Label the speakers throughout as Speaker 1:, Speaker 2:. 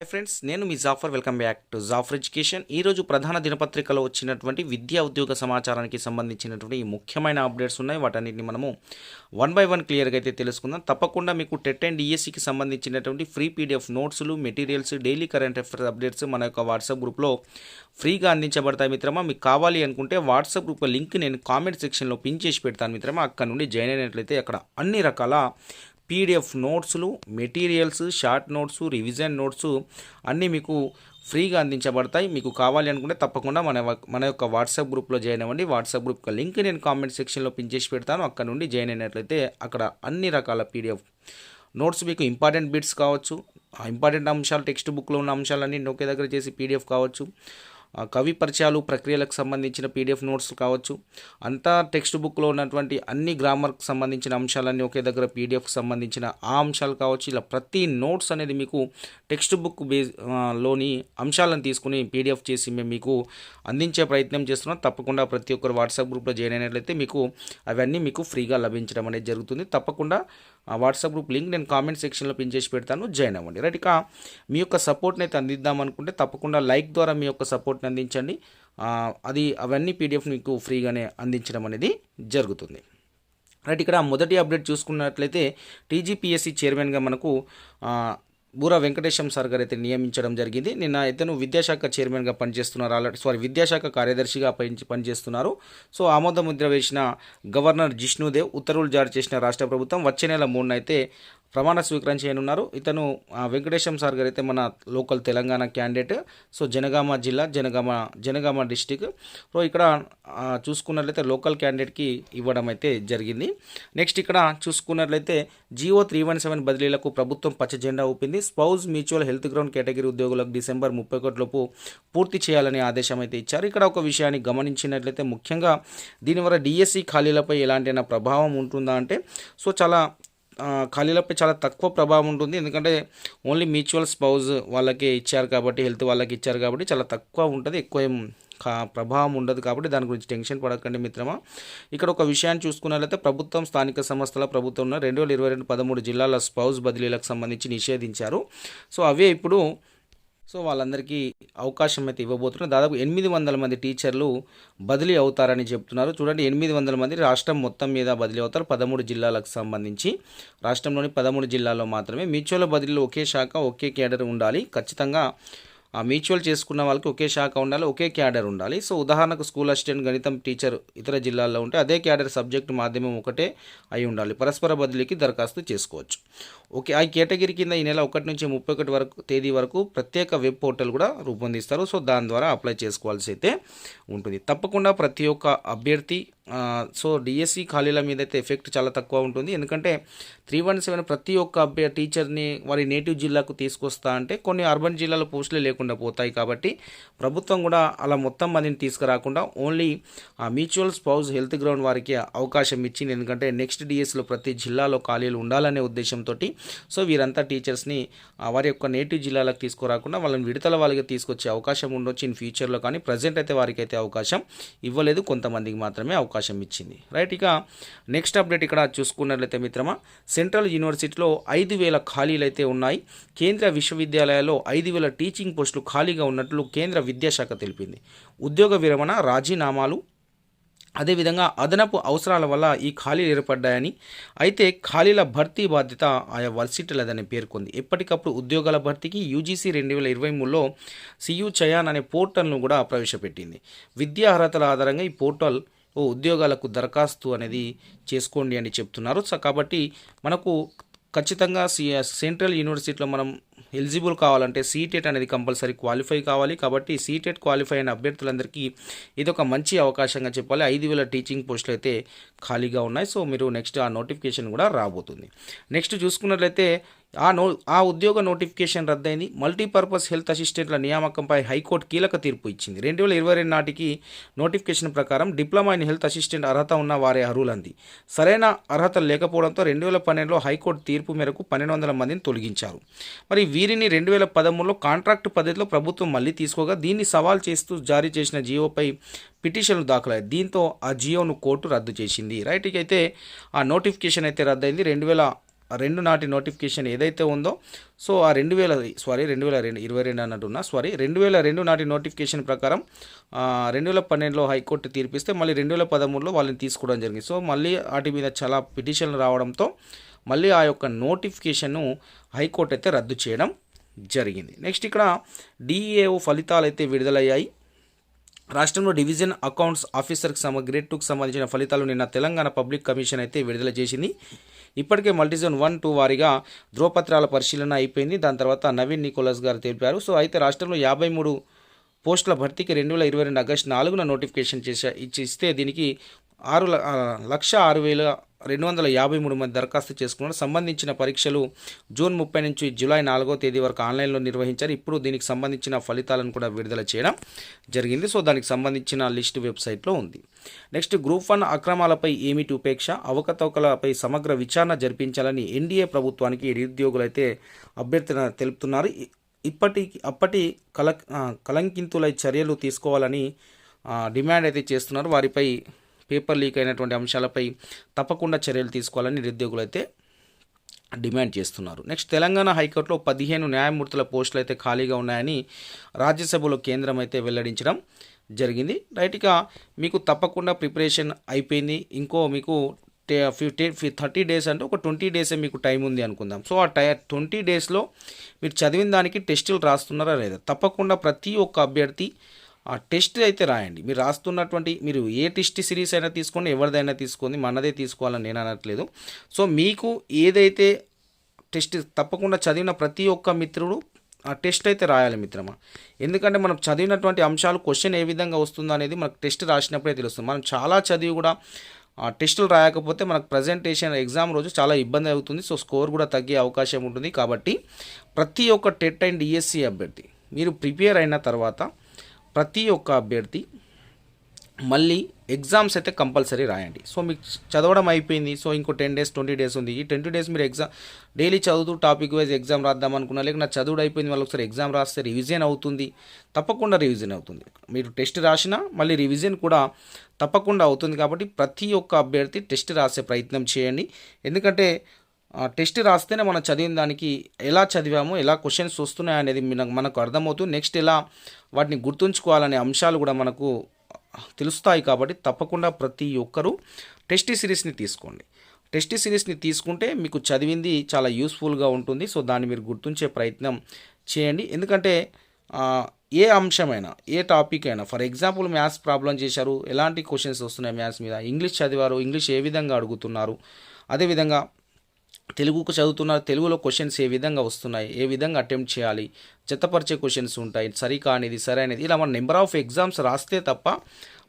Speaker 1: Hi friends నేను మీ Jafar welcome back to Jafar education ఈరోజు ప్రధాన దినపత్రికలో వచ్చినటువంటి విద్యా ఉద్యోగ సమాచారానికి సంబంధించినటువంటి ఈ ముఖ్యమైన అప్డేట్స్ ఉన్నాయి. వాటన్నిటిని మనము వన్ బై వన్ క్లియర్గా అయితే తెలుసుకుందాం. తప్పకుండా మీకు టెట్ అండ్ ఈఎస్సికి సంబంధించినటువంటి ఫ్రీ పీడిఎఫ్ నోట్స్లు materials daily current affairs updates మన యొక్క వాట్సాప్ గ్రూప్లో ఫ్రీగా అందించబడతాయి మిత్రమా. మీకు కావాలి అనుకుంటే వాట్సాప్ గ్రూప్ లింక్ నేను కామెంట్ సెక్షన్లో పిన్ చేసి పెడతాను మిత్రమా. అక్కడ నుండి జాయిన్ అయినట్లయితే అక్కడ అన్ని రకాల పీడిఎఫ్ నోట్స్లు materials short notes revision notes అన్నీ మీకు ఫ్రీగా అందించబడతాయి. మీకు కావాలి అనుకుంటే తప్పకుండా మన మన యొక్క వాట్సాప్ గ్రూప్లో జాయిన్ అవ్వండి. వాట్సాప్ గ్రూప్ యొక్క లింక్ నేను కామెంట్ సెక్షన్లో పిన్ చేసి పెడతాను. అక్కడ నుండి జాయిన్ అయినట్లయితే అక్కడ అన్ని రకాల పీడిఎఫ్ నోట్స్ మీకు ఇంపార్టెంట్ బిట్స్ కావచ్చు. ఆ ఇంపార్టెంట్ అంశాలు టెక్స్ట్ బుక్లో ఉన్న అంశాలన్నీ ఒకే దగ్గర చేసి పీడిఎఫ్ కావచ్చు. కవి పరిచయాలు ప్రక్రియలకు సంబంధించిన పీడిఎఫ్ నోట్స్ కావచ్చు. అంతా టెక్స్ట్ బుక్లో ఉన్నటువంటి అన్ని గ్రామర్కి సంబంధించిన అంశాలన్నీ ఒకే దగ్గర పీడిఎఫ్కి సంబంధించిన ఆ అంశాలు కావచ్చు. ఇలా ప్రతి నోట్స్ అనేది మీకు టెక్స్ట్ బుక్ బేస్లోని అంశాలను తీసుకుని పీడిఎఫ్ చేసి మేము మీకు అందించే ప్రయత్నం చేస్తున్నాం. తప్పకుండా ప్రతి ఒక్కరు వాట్సాప్ గ్రూప్లో జాయిన్ అయినట్లయితే మీకు అవన్నీ మీకు ఫ్రీగా లభించడం అనేది జరుగుతుంది. తప్పకుండా వాట్సాప్ గ్రూప్ లింక్ నేను కామెంట్ సెక్షన్లో పిన్ చేసి పెడతాను. జాయిన్ అవ్వండి. రైట్ ఇక మీ యొక్క సపోర్ట్ని అయితే అందిద్దాం అనుకుంటే తప్పకుండా లైక్ ద్వారా మీ యొక్క సపోర్ట్ని అందించండి. అది అవన్నీ పీడిఎఫ్ మీకు ఫ్రీగానే అందించడం అనేది జరుగుతుంది. రైట్ ఇక్కడ మొదటి అప్డేట్ చూసుకున్నట్లయితే టీజీపీఎస్సీ చైర్మన్గా మనకు బూరా వెంకటేశం సార్ గారు అయితే నియమించడం జరిగింది. నిన్న ఇతను విద్యాశాఖ చైర్మన్గా పనిచేస్తున్నారు. ఆల్రెడీ సారీ విద్యాశాఖ కార్యదర్శిగా పని పనిచేస్తున్నారు. సో ఆమోద ముద్ర వేసిన గవర్నర్ జిష్ణుదేవ్ ఉత్తర్వులు జారీ చేసిన రాష్ట్ర ప్రభుత్వం వచ్చే నెల మూడున అయితే ప్రమాణ స్వీకారం చేయనున్నారు. ఇతను వెంకటేశం సార్ గారు అయితే మన local Telangana candidate. So Janagama జిల్లా జనగామ జనగామ డిస్టిక్. సో ఇక్కడ చూసుకున్నట్లయితే లోకల్ క్యాండిడేట్కి ఇవ్వడం అయితే జరిగింది. నెక్స్ట్ ఇక్కడ చూసుకున్నట్లయితే జియో త్రీ వన్ సెవెన్ బదిలీలకు ప్రభుత్వం పచ్చ జెండా ఊపింది. Spouse mutual health ground category ఉద్యోగులకు డిసెంబర్ ముప్పై ఒకటిలోపు పూర్తి చేయాలని ఆదేశం అయితే ఇచ్చారు. ఇక్కడ ఒక విషయాన్ని గమనించినట్లయితే ముఖ్యంగా దీనివల్ల డిఎస్సి ఖాళీలపై ఎలాంటి ప్రభావం ఉంటుందా అంటే సో చాలా ఖాళీలపై చాలా తక్కువ ప్రభావం ఉంటుంది. ఎందుకంటే ఓన్లీ మ్యూచువల్ స్పౌజ్ వాళ్ళకే ఇచ్చారు కాబట్టి హెల్త్ వాళ్ళకి ఇచ్చారు కాబట్టి చాలా తక్కువ ఉంటుంది. ఎక్కువ ఏం కా- ప్రభావం ఉండదు కాబట్టి దాని గురించి టెన్షన్ పడకండి మిత్రమా. ఇక్కడ ఒక విషయాన్ని చూసుకున్నట్లయితే ప్రభుత్వం స్థానిక సంస్థల ప్రభుత్వం రెండు వేల ఇరవై రెండు పదమూడు జిల్లాల స్పౌజ్ బదిలీలకు సంబంధించి నిషేధించారు. సో అవే ఇప్పుడు సో వాళ్ళందరికీ అవకాశం అయితే ఇవ్వబోతున్నారు. దాదాపు ఎనిమిది వందల మంది టీచర్లు బదిలీ అవుతారని చెప్తున్నారు. చూడండి ఎనిమిది వందల మంది రాష్ట్రం మొత్తం మీద బదిలీ అవుతారు పదమూడు జిల్లాలకు సంబంధించి. రాష్ట్రంలోని పదమూడు జిల్లాల్లో మాత్రమే మ్యూచువల్ బదిలీలో ఒకే శాఖ ఒకే క్యాడర్ ఉండాలి. ఖచ్చితంగా ఆ మ్యూచువల్ చేసుకున్న వాళ్ళకి ఒకే శాఖ ఉండాలి ఒకే క్యాడర్ ఉండాలి. సో ఉదాహరణకు స్కూల్ అసిస్టెంట్ గణితం టీచర్ ఇతర జిల్లాల్లో ఉంటే అదే క్యాడర్ సబ్జెక్ట్ మాధ్యమం ఒకటే అయి ఉండాలి. పరస్పర బదిలీకి దరఖాస్తు చేసుకోవచ్చు. ఓకే ఆ కేటగిరీ కింద ఈ నెల ఒకటి నుంచి ముప్పై ఒకటి వరకు తేదీ వరకు ప్రత్యేక వెబ్ పోర్టల్ కూడా రూపొందిస్తారు. సో దాని ద్వారా అప్లై చేసుకోవాల్సి అయితే ఉంటుంది. తప్పకుండా ప్రతి ఒక్క అభ్యర్థి సో డిఎస్సి ఖాళీల మీద అయితే ఎఫెక్ట్ చాలా తక్కువ ఉంటుంది. ఎందుకంటే త్రీ వన్ సెవెన్ ప్రతి ఒక్క అభ్య టీచర్ని వారి నేటివ్ జిల్లాకు తీసుకొస్తా అంటే కొన్ని అర్బన్ జిల్లాలో పోస్టులే లేకుండా పోతాయి కాబట్టి ప్రభుత్వం కూడా అలా మొత్తం మందిని తీసుకురాకుండా ఓన్లీ ఆ మ్యూచువల్ స్పౌజ్ హెల్త్ గ్రౌండ్ వారికి అవకాశం ఇచ్చింది. ఎందుకంటే నెక్స్ట్ డిఎస్లో ప్రతి జిల్లాలో ఖాళీలు ఉండాలనే ఉద్దేశంతో సో వీరంతా టీచర్స్ని వారి యొక్క నేటివ్ జిల్లాలకు తీసుకురాకుండా వాళ్ళని విడతల వాళ్ళకి తీసుకొచ్చే అవకాశం ఉండొచ్చు ఇన్ ఫ్యూచర్లో కానీ ప్రజెంట్ అయితే వారికి అయితే అవకాశం ఇవ్వలేదు కొంతమందికి మాత్రమే అవకాశం ఇచ్చింది. రైట్ ఇక నెక్స్ట్ అప్డేట్ ఇక్కడ చూసుకున్నట్లయితే మిత్రమా సెంట్రల్ యూనివర్సిటీలో ఐదు వేల ఖాళీలు అయితే ఉన్నాయి. కేంద్ర విశ్వవిద్యాలయాల్లో ఐదు వేల టీచింగ్ పోస్టులు ఖాళీగా ఉన్నట్లు కేంద్ర విద్యాశాఖ తెలిపింది. ఉద్యోగ విరమణ రాజీనామాలు అదేవిధంగా అదనపు అవసరాల వల్ల ఈ ఖాళీలు ఏర్పడ్డాయని అయితే ఖాళీల భర్తీ బాధ్యత ఆయా వర్సిటీలదని పేర్కొంది. ఎప్పటికప్పుడు ఉద్యోగాల భర్తీకి యూజీసీ రెండు వేల ఇరవై మూడులో సియు చయాన్ అనే పోర్టల్ను కూడా ప్రవేశపెట్టింది. విద్యా అర్హతల ఆధారంగా ఈ పోర్టల్ ఓ ఉద్యోగాలకు దరఖాస్తు అనేది చేసుకోండి అని చెప్తున్నారు. సో కాబట్టి మనకు ఖచ్చితంగా సి సెంట్రల్ యూనివర్సిటీలో మనం ఎలిజిబుల్ కావాలంటే సీటెట్ అనేది కంపల్సరీ క్వాలిఫై కావాలి. కాబట్టి సీటెట్ క్వాలిఫై అయిన అభ్యర్థులందరికీ ఇది ఒక మంచి అవకాశంగా చెప్పాలి. ఐదు వేల టీచింగ్ పోస్టులు అయితే ఖాళీగా ఉన్నాయి. సో మీరు నెక్స్ట్ ఆ నోటిఫికేషన్ కూడా రాబోతుంది. నెక్స్ట్ చూసుకున్నట్లయితే ఆ నో ఆ ఉద్యోగ నోటిఫికేషన్ రద్దయింది. మల్టీపర్పస్ హెల్త్ అసిస్టెంట్ల నియామకంపై హైకోర్టు కీలక తీర్పు ఇచ్చింది. రెండు వేల ఇరవై రెండు నాటికి నోటిఫికేషన్ ప్రకారం డిప్లొమా ఇన్ హెల్త్ అసిస్టెంట్ అర్హత ఉన్న వారే అర్హులంది. సరైన అర్హత లేకపోవడంతో రెండు వేల పన్నెండులో హైకోర్టు తీర్పు మేరకు పన్నెండు వందల మందిని తొలగించారు. మరి వీరిని రెండు వేల పదమూడులో కాంట్రాక్ట్ పద్ధతిలో ప్రభుత్వం మళ్ళీ తీసుకోగా దీన్ని సవాల్ చేస్తూ జారీ చేసిన జియోపై పిటిషన్లు దాఖలయ్యాయి. దీంతో ఆ జియోను కోర్టు రద్దు చేసింది. రైట్ అయితే ఆ నోటిఫికేషన్ అయితే రద్దయింది. రెండు వేల రెండు నాటి నోటిఫికేషన్ ఏదైతే ఉందో సో ఆ రెండు వేల సారీ రెండు వేల రెండు ఇరవై రెండు అన్నట్టున్నా సారీ రెండు వేల రెండు నాటి నోటిఫికేషన్ ప్రకారం రెండు వేల పన్నెండులో హైకోర్టు తీర్పిస్తే మళ్ళీ రెండు వేల పదమూడులో వాళ్ళని తీసుకోవడం జరిగింది. సో మళ్ళీ వాటి మీద చాలా పిటిషన్లు రావడంతో మళ్ళీ ఆ యొక్క నోటిఫికేషన్ను హైకోర్టు అయితే రద్దు చేయడం జరిగింది. నెక్స్ట్ ఇక్కడ డిఏఓ ఫలితాలు అయితే విడుదలయ్యాయి. రాష్ట్రంలో డివిజన్ అకౌంట్స్ ఆఫీసర్కి సమ గ్రేడ్ టూకి సంబంధించిన ఫలితాలు నిన్న తెలంగాణ పబ్లిక్ కమిషన్ అయితే విడుదల చేసింది. ఇప్పటికే మల్టీజోన్ వన్ టూ వారిగా ధ్రువపత్రాల పరిశీలన అయిపోయింది. దాని తర్వాత నవీన్ నికోలస్ గారు తెలిపారు. సో అయితే రాష్ట్రంలో యాభై మూడు పోస్టుల భర్తీకి రెండు వేల ఇరవై రెండు ఆగస్టు నాలుగున నోటిఫికేషన్ చేసా ఇచ్చి ఇస్తే దీనికి ఆరు ల- లక్ష ఆరు వేల రెండు వందల యాభై మూడు మంది దరఖాస్తు చేసుకున్నారు. సంబంధించిన పరీక్షలు జూన్ ముప్పై నుంచి జూలై నాలుగో తేదీ వరకు ఆన్లైన్లో నిర్వహించారు. ఇప్పుడు దీనికి సంబంధించిన ఫలితాలను కూడా విడుదల చేయడం జరిగింది. సో దానికి సంబంధించిన లిస్ట్ వెబ్సైట్లో ఉంది. నెక్స్ట్ గ్రూప్ వన్ అక్రమాలపై ఏమిటి ఉపేక్ష? అవకతవకలపై సమగ్ర విచారణ జరిపించాలని ఎన్డీఏ ప్రభుత్వానికి నిరుద్యోగులైతే అభ్యర్థన తెలుపుతున్నారు. ఇప్పటి అప్పటి కల కలంకింతులై చర్యలు తీసుకోవాలని డిమాండ్ అయితే చేస్తున్నారు. వారిపై పేపర్ లీక్ అయినటువంటి అంశాలపై తప్పకుండా చర్యలు తీసుకోవాలని నిరుద్యోగులు అయితే డిమాండ్ చేస్తున్నారు. నెక్స్ట్ తెలంగాణ హైకోర్టులో పదిహేను న్యాయమూర్తుల పోస్టులు అయితే ఖాళీగా ఉన్నాయని రాజ్యసభలో కేంద్రం అయితే వెల్లడించడం జరిగింది. రైట్గా మీకు తప్పకుండా ప్రిపరేషన్ అయిపోయింది. ఇంకో మీకు టే ఫిఫ్టీ థర్టీ డేస్ అంటే ఒక ట్వంటీ డేసే మీకు టైం ఉంది అనుకుందాం. సో ఆ టై ట్వంటీ డేస్లో మీరు చదివిన దానికి టెస్టులు రాస్తున్నారా లేదా? తప్పకుండా ప్రతి ఒక్క అభ్యర్థి ఆ టెస్ట్ అయితే రాయండి. మీరు రాస్తున్నటువంటి మీరు ఏ టెస్ట్ సిరీస్ అయినా తీసుకోండి ఎవరిదైనా తీసుకోండి మనదే తీసుకోవాలని నేను అనట్లేదు. సో మీకు ఏదైతే టెస్ట్ తప్పకుండా చదివిన ప్రతి ఒక్క మిత్రుడు ఆ టెస్ట్ అయితే రాయాలి మిత్రమా? ఎందుకంటే మనం చదివినటువంటి అంశాలు క్వశ్చన్ ఏ విధంగా వస్తుందో అనేది మనకు టెస్ట్ రాసినప్పుడే తెలుస్తుంది. మనం చాలా చదివి కూడా ఆ టెస్టులు రాయకపోతే మనకు ప్రజెంటేషన్ ఎగ్జామ్ రోజు చాలా ఇబ్బంది అవుతుంది. సో స్కోర్ కూడా తగ్గే అవకాశం ఉంటుంది. కాబట్టి ప్రతి ఒక్క టెట్ అండ్ డిఎస్సి అభ్యర్థి మీరు ప్రిపేర్ అయిన తర్వాత ప్రతి ఒక్క అభ్యర్థి మళ్ళీ ఎగ్జామ్స్ అయితే కంపల్సరీ రాయండి. సో మీకు చదవడం అయిపోయింది. సో ఇంకో టెన్ డేస్ ట్వంటీ డేస్ ఉంది. ఈ ట్వంటీ డేస్ మీరు ఎగ్జామ్ డైలీ చదువుతూ టాపిక్ వైజ్ ఎగ్జామ్ రాద్దాం అనుకున్నా లేక నా చదువుడు అయిపోయింది మళ్ళీ ఒకసారి ఎగ్జామ్ రాస్తే రివిజన్ అవుతుంది. తప్పకుండా రివిజన్ అవుతుంది. మీరు టెస్ట్ రాసినా మళ్ళీ రివిజన్ కూడా తప్పకుండా అవుతుంది. కాబట్టి ప్రతి ఒక్క అభ్యర్థి టెస్ట్ రాసే ప్రయత్నం చేయండి. ఎందుకంటే టెస్ట్ రాస్తేనే మనం చదివిన దానికి ఎలా చదివామో ఎలా క్వశ్చన్స్ వస్తున్నాయి అనేది మనకు అర్థమవుతూ నెక్స్ట్ ఎలా వాటిని గుర్తుంచుకోవాలనే అంశాలు కూడా మనకు తెలుస్తాయి కాబట్టి తప్పకుండా ప్రతి ఒక్కరూ టెస్ట్ సిరీస్ని తీసుకోండి. టెస్ట్ సిరీస్ని తీసుకుంటే మీకు చదివింది చాలా యూస్ఫుల్గా ఉంటుంది. సో దాన్ని మీరు గుర్తుంచే ప్రయత్నం చేయండి. ఎందుకంటే ఏ అంశమైనా ఏ టాపిక్ అయినా ఫర్ ఎగ్జాంపుల్ మ్యాథ్స్ ప్రాబ్లం చేశారు ఎలాంటి క్వశ్చన్స్ వస్తున్నాయి మ్యాథ్స్ మీద? ఇంగ్లీష్ చదివారు ఇంగ్లీష్ ఏ విధంగా అడుగుతున్నారు? అదేవిధంగా తెలుగుకు చదువుతున్న తెలుగులో క్వశ్చన్స్ ఏ విధంగా వస్తున్నాయి ఏ విధంగా అటెంప్ట్ చేయాలి జతపరిచే క్వశ్చన్స్ ఉంటాయి సరికానిది సరైనది ఇలా మన నెంబర్ ఆఫ్ ఎగ్జామ్స్ రాస్తే తప్ప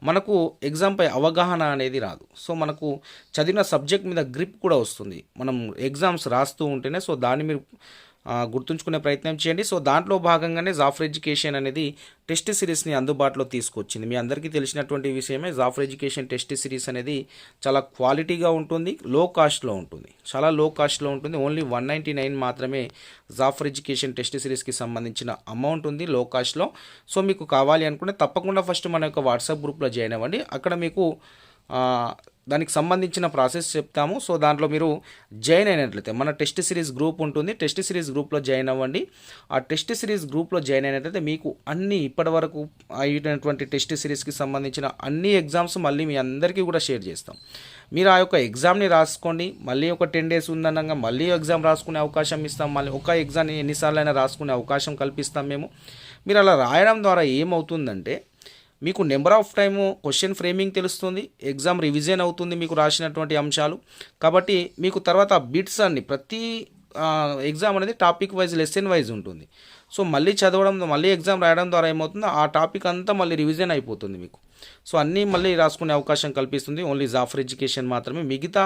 Speaker 1: మనకు ఎగ్జామ్పై అవగాహన అనేది రాదు. సో మనకు చదివిన సబ్జెక్ట్ మీద గ్రిప్ కూడా వస్తుంది. మనం ఎగ్జామ్స్ రాస్తూ ఉంటేనే సో దాని మీరు గుర్తుంచుకునే ప్రయత్నం చేయండి. సో దాంట్లో భాగంగానే జాఫర్ ఎడ్యుకేషన్ అనేది టెస్ట్ సిరీస్ని అందుబాటులో తీసుకొచ్చింది. మీ అందరికీ తెలిసినటువంటి విషయమే జాఫర్ ఎడ్యుకేషన్ టెస్ట్ సిరీస్ అనేది చాలా క్వాలిటీగా ఉంటుంది లో కాస్ట్లో ఉంటుంది. చాలా లో కాస్ట్లో ఉంటుంది. ఓన్లీ వన్ నైంటీ నైన్ మాత్రమే జాఫర్ ఎడ్యుకేషన్ టెస్ట్ సిరీస్కి సంబంధించిన అమౌంట్ ఉంది లో కాస్ట్లో సో మీకు కావాలి అనుకుంటే తప్పకుండా ఫస్ట్ మన యొక్క వాట్సాప్ గ్రూప్లో జాయిన్ అవ్వండి. అక్కడ మీకు దానికి సంబంధించిన ప్రాసెస్ చెప్తాము. సో దాంట్లో మీరు జాయిన్ అయినట్లయితే మన టెస్ట్ సిరీస్ గ్రూప్ ఉంటుంది. టెస్ట్ సిరీస్ గ్రూప్లో జాయిన్ అవ్వండి. ఆ టెస్ట్ సిరీస్ గ్రూప్లో జాయిన్ అయినట్లయితే మీకు అన్ని ఇప్పటివరకు అయినటువంటి టెస్ట్ సిరీస్కి సంబంధించిన అన్ని ఎగ్జామ్స్ మళ్ళీ మీ అందరికీ కూడా షేర్ చేస్తాం. మీరు ఆ యొక్క ఎగ్జామ్ని రాసుకోండి. మళ్ళీ ఒక టెన్ డేస్ ఉందనగా మళ్ళీ ఎగ్జామ్ రాసుకునే అవకాశం ఇస్తాం. మళ్ళీ ఒక ఎగ్జామ్ని ఎన్నిసార్లు అయినా రాసుకునే అవకాశం కల్పిస్తాం మేము. మీరు అలా రాయడం ద్వారా ఏమవుతుందంటే మీకు number of time question framing తెలుస్తుంది ఎగ్జామ్ రివిజన్ అవుతుంది మీకు రాసినటువంటి అంశాలు. కాబట్టి మీకు తర్వాత బిట్స్ అన్ని ప్రతి ఎగ్జామ్ అనేది టాపిక్ వైజ్ లెసన్ వైజ్ ఉంటుంది. సో మళ్ళీ చదవడం మళ్ళీ ఎగ్జామ్ రాయడం ద్వారా ఏమవుతుందో ఆ టాపిక్ అంతా మళ్ళీ రివిజన్ అయిపోతుంది మీకు. సో అన్నీ మళ్ళీ రాసుకునే అవకాశం కల్పిస్తుంది. ఓన్లీ జాఫర్ ఎడ్యుకేషన్ మాత్రమే. మిగతా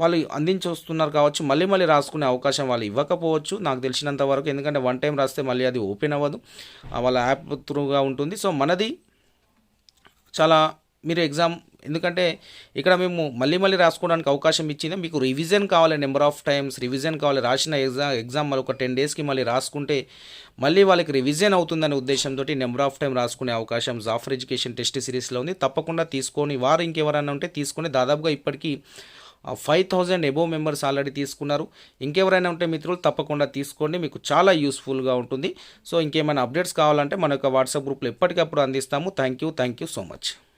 Speaker 1: వాళ్ళు అందించి వస్తున్నారు కావచ్చు మళ్ళీ మళ్ళీ రాసుకునే అవకాశం వాళ్ళు ఇవ్వకపోవచ్చు నాకు తెలిసినంత వరకు. ఎందుకంటే వన్ టైం రాస్తే మళ్ళీ అది ఓపెన్ అవ్వదు. వాళ్ళ యాప్ త్రూగా ఉంటుంది. సో మనది చాలా మీరు ఎగ్జామ్ ఎందుకంటే ఇక్కడ మేము మళ్ళీ మళ్ళీ రాసుకోవడానికి అవకాశం ఇచ్చింది. మీకు రివిజన్ కావాలి నెంబర్ ఆఫ్ టైమ్స్ రివిజన్ కావాలి రాసిన ఎగ్జామ్ ఎగ్జామ్ మళ్ళీ ఒక టెన్ డేస్కి మళ్ళీ రాసుకుంటే మళ్ళీ వాళ్ళకి రివిజన్ అవుతుందనే ఉద్దేశంతో నెంబర్ ఆఫ్ టైం రాసుకునే అవకాశం జాఫర్ ఎడ్యుకేషన్ టెస్ట్ సిరీస్లో ఉంది. తప్పకుండా తీసుకొని వారు ఇంకెవరైనా ఉంటే తీసుకొని దాదాపుగా ఇప్పటికీ five thousand above members already తీసుకున్నారు. ఇంకెవరైనా ఉంటే మిత్రులు తప్పకుండా తీసుకోండి. మీకు చాలా యూస్ఫుల్గా ఉంటుంది. సో ఇంకేమైనా అప్డేట్స్ కావాలంటే మన యొక్క వాట్సాప్ గ్రూప్లో ఎప్పటికప్పుడు అందిస్తాము. Thank you thank you so much